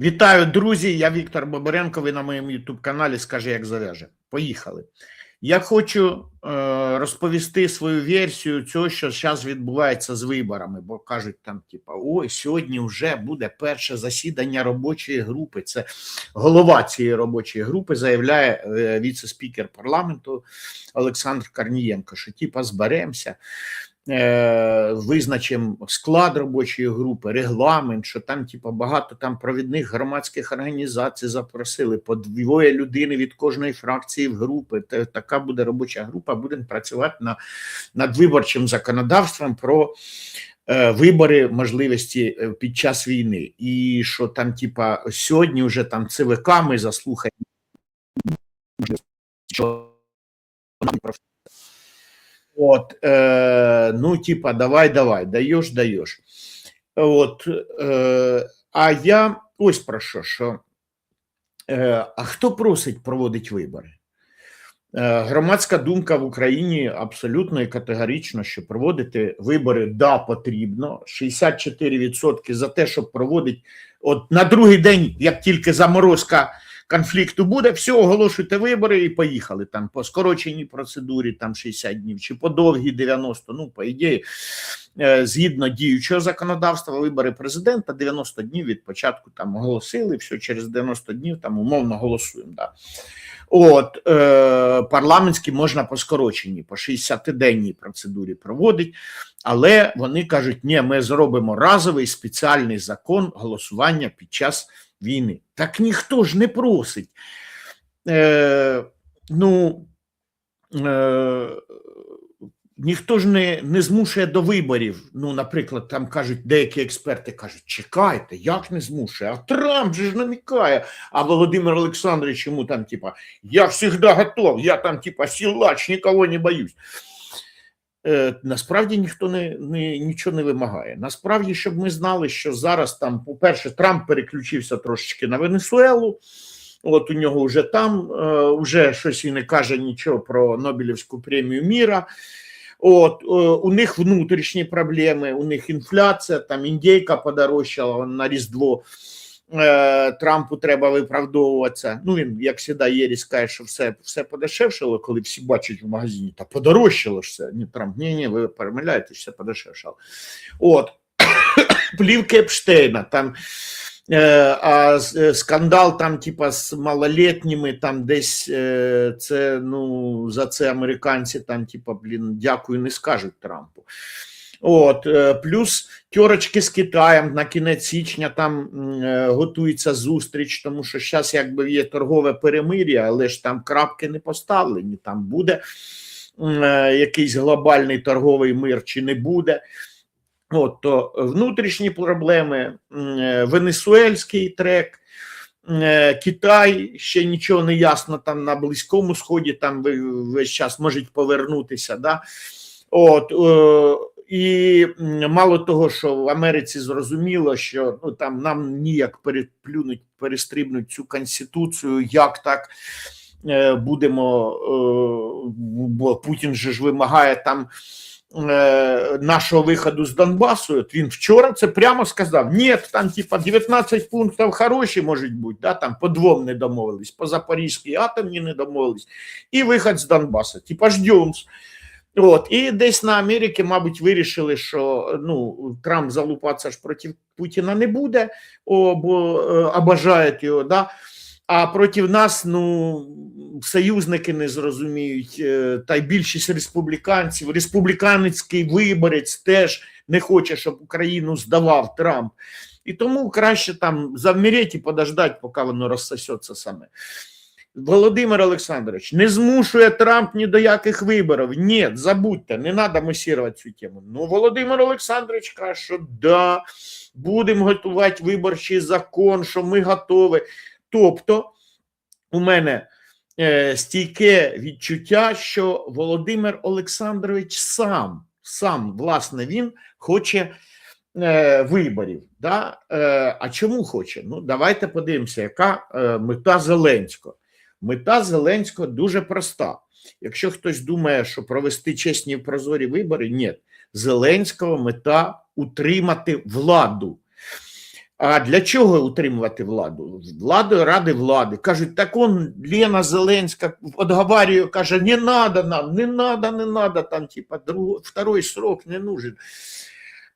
Вітаю, друзі! Я Віктор Бобаренко. Ви на моєму youtube каналі Скажи, як зав'яже. Поїхали. Я хочу е, розповісти свою версію цього, що зараз відбувається з виборами, бо кажуть там, типа, ой, сьогодні вже буде перше засідання робочої групи. Це голова цієї робочої групи заявляє е, віце-спікер парламенту Олександр Корнієнко, що типа зберемося. Е, визначимо склад робочої групи, регламент, що там, типу, багато там провідних громадських організацій запросили по двоє людини від кожної фракції в групи. Така буде робоча група. Будемо працювати на, над виборчим законодавством про е, вибори можливості е, під час війни. І що там, типа, сьогодні вже там ЦВК ми заслухаємо. Що От, е, ну, типа, давай, давай, даєш, даєш. От, е, а я ось про що, що е, а хто просить проводити вибори? Е, громадська думка в Україні абсолютно і категорично, що проводити вибори да потрібно. 64% за те, щоб проводити от на другий день, як тільки заморозка конфлікту буде, все, оголошуйте вибори і поїхали там по скороченій процедурі, там 60 днів, чи по довгій 90, ну, по ідеї, е, згідно діючого законодавства, вибори президента 90 днів від початку там оголосили, все, через 90 днів там умовно голосуємо. Да. От, е, парламентські можна по скороченій, по 60-денній процедурі проводить, але вони кажуть, ні, ми зробимо разовий спеціальний закон голосування під час війни. Так ніхто ж не просить. Е, ну, е, ніхто ж не, не змушує до виборів. Ну, наприклад, там кажуть, деякі експерти кажуть, чекайте, як не змушує? А Трамп же ж намікає. А Володимир Олександрович йому там, типа, я завжди готов, я там, типа, силач, нікого не боюсь. Е, насправді ніхто не, не нічого не вимагає. Насправді, щоб ми знали, що зараз там, по-перше, Трамп переключився трошечки на Венесуелу. От у нього вже там е, вже щось і не каже нічого про Нобелівську премію міра. От е, у них внутрішні проблеми, у них інфляція, там індійка подорожчала на Різдво. Е, Трампу треба виправдовуватися. Ну він, як завжди, Єріс каже, що все, все подешевшало, коли всі бачать в магазині, та подорожчало ж все. Ні, Трамп, ні, ні, ви помиляєтесь, все подешевшало. От плівки Епштейна, там е, а е, скандал там, типа, з малолетніми, там десь це, ну, за це американці там, типа, блін, дякую, не скажуть Трампу. От, е, плюс тьорочки з Китаєм на кінець січня там е, готується зустріч, тому що зараз якби є торгове перемир'я, але ж там крапки не поставлені. Там буде е, якийсь глобальний торговий мир чи не буде. От, то внутрішні проблеми, венесуельський трек, Китай ще нічого не ясно там на Близькому Сході, там весь час можуть повернутися. Да? От, і мало того, що в Америці зрозуміло, що ну, там нам ніяк переплюнуть, перестрибнуть цю конституцію, як так е, будемо, е, бо Путін же ж вимагає там е, нашого виходу з Донбасу. От він вчора це прямо сказав: ні, там типа 19 пунктів хороші можуть бути, да, там по двом не домовились, по Запорізькій атомні не домовились, і виход з Донбасу. Типа ждемс. От, і десь на Америці, мабуть, вирішили, що ну, Трамп залупатися ж проти Путіна не буде, о, бо е, обажають його. Да? А проти нас ну, союзники не зрозуміють, е, та й більшість республіканців, республіканський виборець теж не хоче, щоб Україну здавав Трамп. І тому краще там завмереть і подождати, поки воно розсосеться саме. Володимир Олександрович, не змушує Трамп ні до яких виборів. Ні, забудьте, не треба мусувати цю тему. Ну, Володимир Олександрович каже, що да, будемо готувати виборчий закон, що ми готові. Тобто, у мене е, стійке відчуття, що Володимир Олександрович сам, сам, власне, він хоче е, виборів. Да? Е, а чому хоче? Ну, давайте подивимося, яка е, мета Зеленського. Мета Зеленського дуже проста. Якщо хтось думає, що провести чесні і прозорі вибори, ні. Зеленського мета утримати владу. А для чого утримувати владу? Владу ради влади. Кажуть, так он Лена Зеленська отговарює, каже, не надо нам, не надо, не надо, там, типа, друг, второй срок не нужен.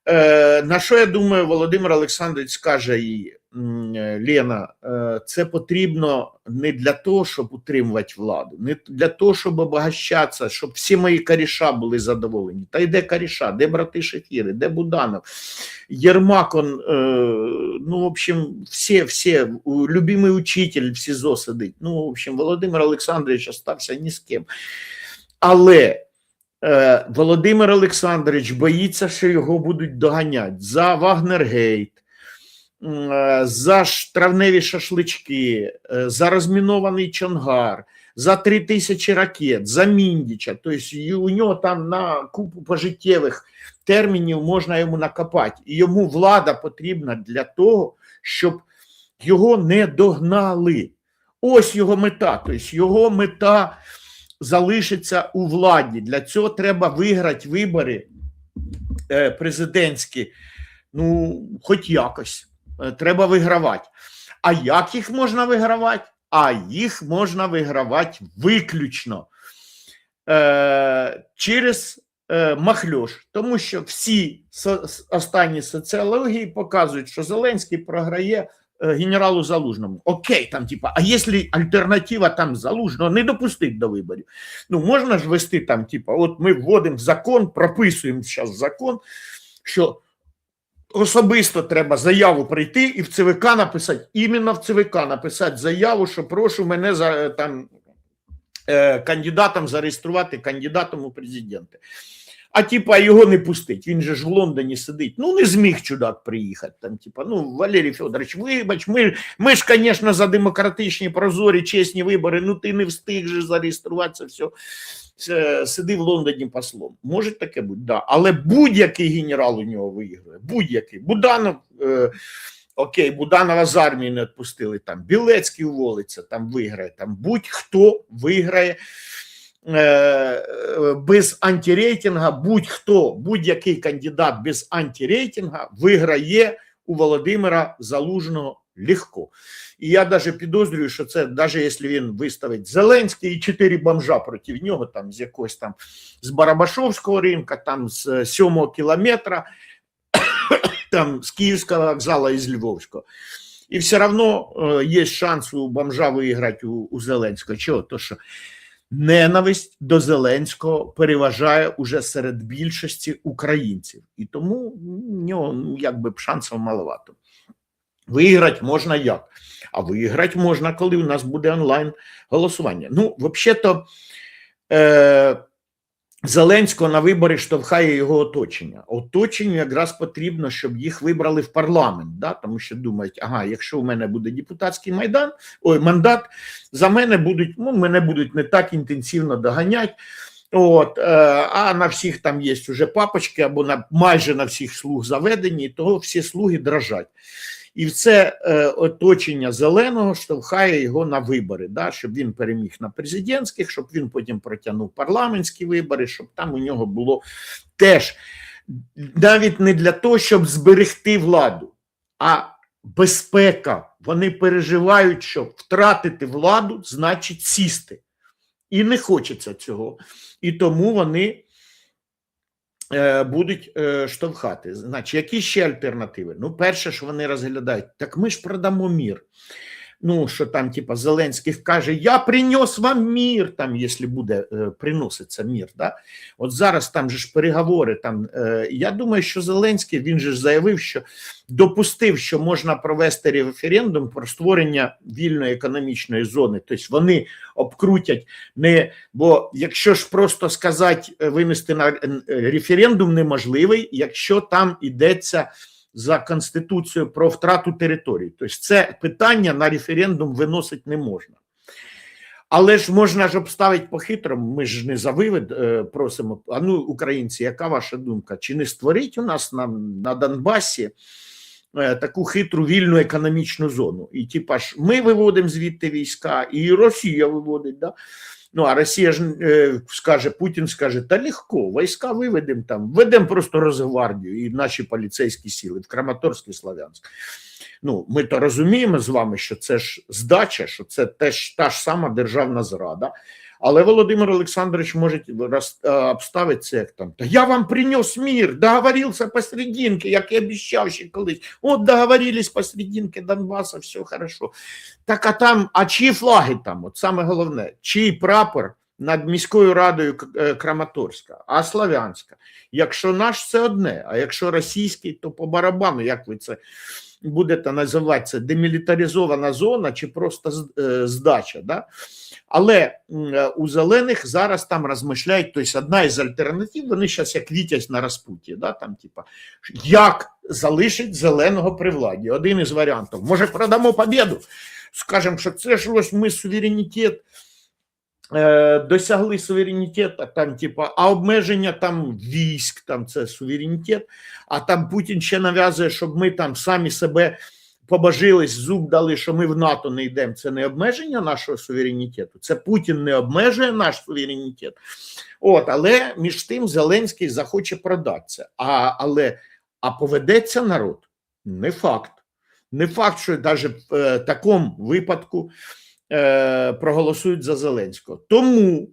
Е, на що я думаю, Володимир Олександрович скаже їй, е, Лена, е, це потрібно не для того, щоб утримувати владу, не для того, щоб обогащатися, щоб всі мої коріша були задоволені. Та йде коріша, де брати Шефіри, де Буданов, Єрмак, он, ну, в общем, всі, всі, любимий учитель в СІЗО сидить. Ну, в общем, Володимир Олександрович остався ні з ким. Але Володимир Олександрович боїться, що його будуть доганяти за Вагнергейт, е, за ш- травневі шашлички, е, за розмінований Чонгар, за три тисячі ракет, за Міндіча. Тобто у нього там на купу пожиттєвих термінів можна йому накопати. І йому влада потрібна для того, щоб його не догнали. Ось його мета. Тобто його мета залишиться у владі. Для цього треба виграти вибори е, президентські. Ну, хоч якось. Е, Треба вигравати. А як їх можна вигравати? А їх можна вигравати виключно е, через е, махльош. Тому що всі останні соціології показують, що Зеленський програє генералу Залужному. Окей, там, типа, а якщо альтернатива там Залужного не допустить до виборів? Ну, можна ж вести там, типа, от ми вводимо закон, прописуємо зараз закон, що особисто треба заяву прийти і в ЦВК написати, іменно в ЦВК написати заяву, що прошу мене за е, там е, кандидатом зареєструвати кандидатом у президенти. А типа його не пустить. Він же ж в Лондоні сидить. Ну не зміг чудак приїхати. Там, типа, ну Валерій Федорович, вибач, ми, ми ж, звісно, за демократичні, прозорі, чесні вибори. Ну ти не встиг же зареєструватися. все. Сиди в Лондоні послом. Може таке бути, да. Але будь-який генерал у нього виграє. Будь-який. Буданов. Е, Окей, Буданова з армії не відпустили, там Білецький уволиться, там виграє, там будь-хто виграє без антирейтинга, будь-хто, будь-який кандидат без антирейтинга виграє у Володимира Залужного легко. І я навіть підозрюю, що це, навіть якщо він виставить Зеленський і чотири бомжа проти нього, там з якогось там з Барабашовського ринка, там з сьомого кілометра, там з Київського вокзала і з Львовського. І все одно е, є шанс у бомжа виграти у, у Зеленського. Чого? То що ненависть до Зеленського переважає уже серед більшості українців. І тому нього ну, якби шансів маловато. Виграти можна як? А виграти можна, коли у нас буде онлайн голосування. Ну, взагалі-то, е, Зеленського на вибори штовхає його оточення. Оточенню якраз потрібно, щоб їх вибрали в парламент, да? тому що думають, ага, якщо у мене буде депутатський майдан, ой, мандат, за мене будуть, ну, мене будуть не так інтенсивно доганяти. От, е, а на всіх там є вже папочки, або на майже на всіх слуг заведені, і того всі слуги дрожать. І це е, оточення зеленого штовхає його на вибори, да, щоб він переміг на президентських, щоб він потім протягнув парламентські вибори, щоб там у нього було теж навіть не для того, щоб зберегти владу, а безпека. Вони переживають, що втратити владу значить сісти. І не хочеться цього. І тому вони е, будуть е, штовхати. Значить, які ще альтернативи? Ну, перше, що вони розглядають, так ми ж продамо мір. Ну, що там, типа, Зеленський каже, я принес вам мір, там, якщо буде е, приноситься мір. Да? От зараз там же ж переговори. Там, е, я думаю, що Зеленський він же ж заявив, що допустив, що можна провести референдум про створення вільної економічної зони. Тобто вони обкрутять не бо якщо ж просто сказати, е, винести на референдум неможливий, якщо там йдеться за конституцією про втрату території. Тобто це питання на референдум виносить не можна. Але ж можна ж обставити по-хитрому, ми ж не за вивід е, просимо. А ну, українці, яка ваша думка? Чи не створить у нас на, на Донбасі е, таку хитру вільну економічну зону? І типа ж ми виводимо звідти війська, і Росія виводить. Да? Ну, а Росія ж е, скаже, Путін скаже, та легко, війська виведемо там, введемо просто Росгвардію і наші поліцейські сили в Краматорськ і Славянськ. Ну, ми то розуміємо з вами, що це ж здача, що це теж та ж сама державна зрада. Але Володимир Олександрович може е, обставити це як там. Та я вам принес мир, договорився посерединке, як і обіцяв ще колись. От договорились посерединке Донбаса, все хорошо. Так а там, а чиї флаги там? От саме головне, чий прапор над міською радою е, Краматорська, а Славянська. Якщо наш це одне, а якщо російський, то по барабану, як ви це будете називати це демілітаризована зона чи просто е, здача. Да? Але е, у зелених зараз там розмишляють, тобто одна із альтернатив, вони зараз як вітязь на розпуті, да? там, типа, як залишить зеленого при владі. Один із варіантів. Може, продамо побіду, скажемо, що це ж ось ми суверенітет. Е, Досягли суверенітету, там, типа, а обмеження там військ, там це суверенітет, а там Путін ще нав'язує, щоб ми там самі себе побажились, зуб дали, що ми в НАТО не йдемо. Це не обмеження нашого суверенітету. Це Путін не обмежує наш суверенітет. От, але між тим Зеленський захоче продатися. А, але а поведеться народ? Не факт. Не факт, що навіть в е, такому випадку проголосують за Зеленського. Тому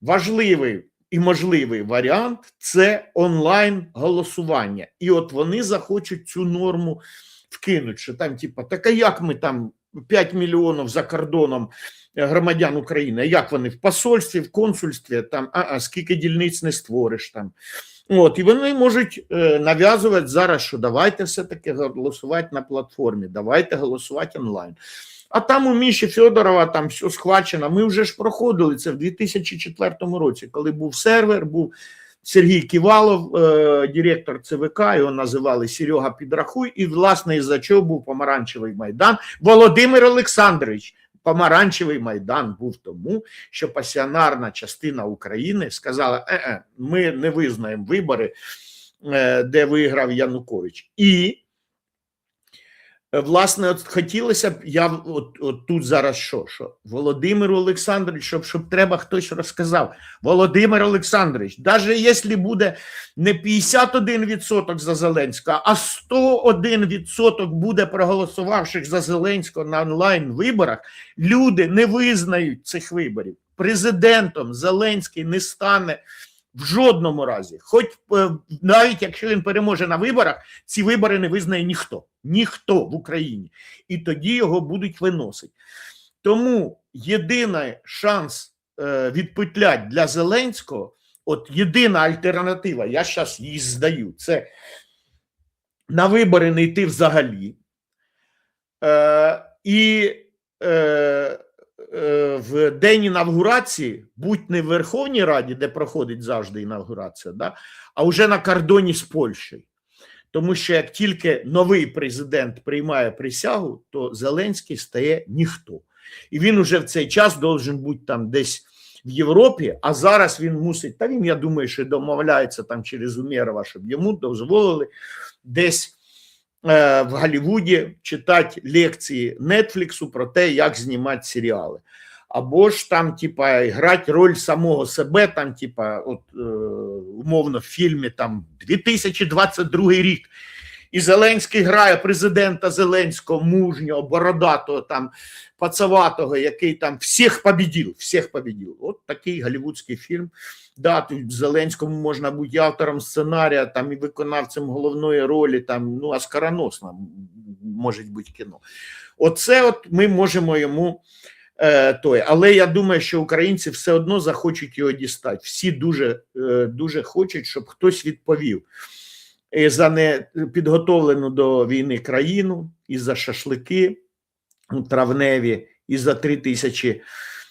важливий і можливий варіант це онлайн голосування. І от вони захочуть цю норму вкинуть, що там, типа, так а як ми там 5 мільйонів за кордоном е, громадян України, як вони в посольстві, в консульстві, там, а, а скільки дільниць не створиш там. От, і вони можуть е, нав'язувати зараз, що давайте все-таки голосувати на платформі, давайте голосувати онлайн. А там у Міші Федорова там все схвачено. Ми вже ж проходили це в 2004 році, коли був сервер, був Сергій Ківалов, е, директор ЦВК, його називали Серега Підрахуй, і власне із-за чого був помаранчевий майдан. Володимир Олександрович. Помаранчевий майдан був тому, що пасіонарна частина України сказала: е-е, ми не визнаємо вибори, е, де виграв Янукович. І Е, Власне, от хотілося б, я от, от тут зараз що? що? Володимир Олександрович, щоб, щоб треба хтось розказав. Володимир Олександрович, навіть якщо буде не 51% за Зеленського, а 101% буде проголосувавших за Зеленського на онлайн виборах, люди не визнають цих виборів. Президентом Зеленський не стане в жодному разі. Хоч е, навіть якщо він переможе на виборах, ці вибори не визнає ніхто. Ніхто в Україні. І тоді його будуть виносити. Тому єдиний шанс е, відпетлять для Зеленського, от єдина альтернатива, я зараз її здаю, це на вибори не йти взагалі. Е, і е, в день інавгурації, будь не в Верховній Раді, де проходить завжди інавгурація, да, а вже на кордоні з Польщею. Тому що як тільки новий президент приймає присягу, то Зеленський стає ніхто. І він уже в цей час должен бути там десь в Європі, а зараз він мусить, та він, я думаю, що домовляється там через Умєрова, щоб йому дозволили десь е, в Голлівуді читати лекції Нетфліксу про те, як знімати серіали. Або ж там, типа, грати роль самого себе, там, типа, от, е, умовно, в фільмі там 2022 рік. І Зеленський грає президента Зеленського, мужнього, бородатого, там, пацаватого, який там всіх побідів, всіх побідів. От такий голівудський фільм. Да, тут Зеленському можна бути автором сценарія, там і виконавцем головної ролі, там, ну, оскароносно може бути кіно. Оце от ми можемо йому е, той. Але я думаю, що українці все одно захочуть його дістати. Всі дуже, е, дуже хочуть, щоб хтось відповів за непідготовлену до війни країну, і за шашлики ну, травневі, і за три тисячі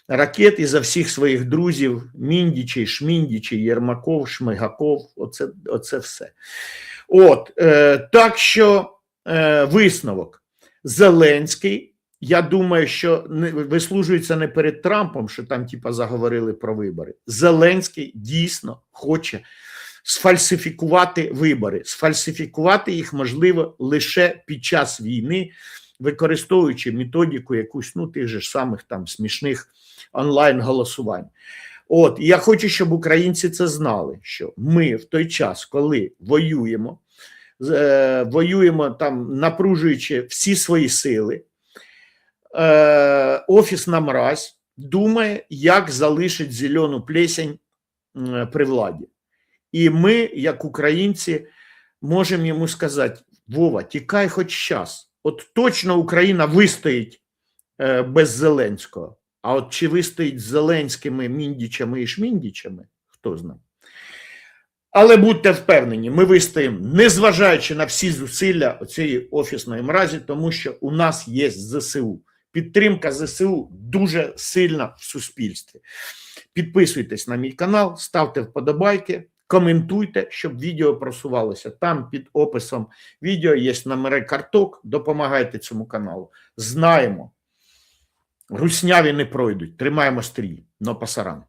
ракет, і за всіх своїх друзів, Міндічей, Шміндічей, Єрмаков, Шмигаков. Оце, оце все. От, е, так що е, висновок. Зеленський, я думаю, що не вислужується не перед Трампом, що там, типа, заговорили про вибори. Зеленський дійсно хоче сфальсифікувати вибори. Сфальсифікувати їх можливо лише під час війни, використовуючи методику якусь ну, тих же самих там смішних онлайн голосувань. От і я хочу, щоб українці це знали, що ми в той час, коли воюємо е, воюємо там, напружуючи всі свої сили. Е, Офісна мразь думає, як залишить зелену плесень при владі. І ми, як українці, можемо йому сказати: Вова, тікай хоч час. От точно Україна вистоїть е, без Зеленського. А от чи вистоїть з Зеленськими, Міндічами і Шміндічами, хто знає. Але будьте впевнені, ми вистоїмо, незважаючи на всі зусилля цієї офісної мразі, тому що у нас є ЗСУ. Підтримка ЗСУ дуже сильна в суспільстві. Підписуйтесь на мій канал, ставте вподобайки, коментуйте, щоб відео просувалося. Там під описом відео є номери карток. Допомагайте цьому каналу. Знаємо, русняві не пройдуть. Тримаємо стрій. Но пасаран.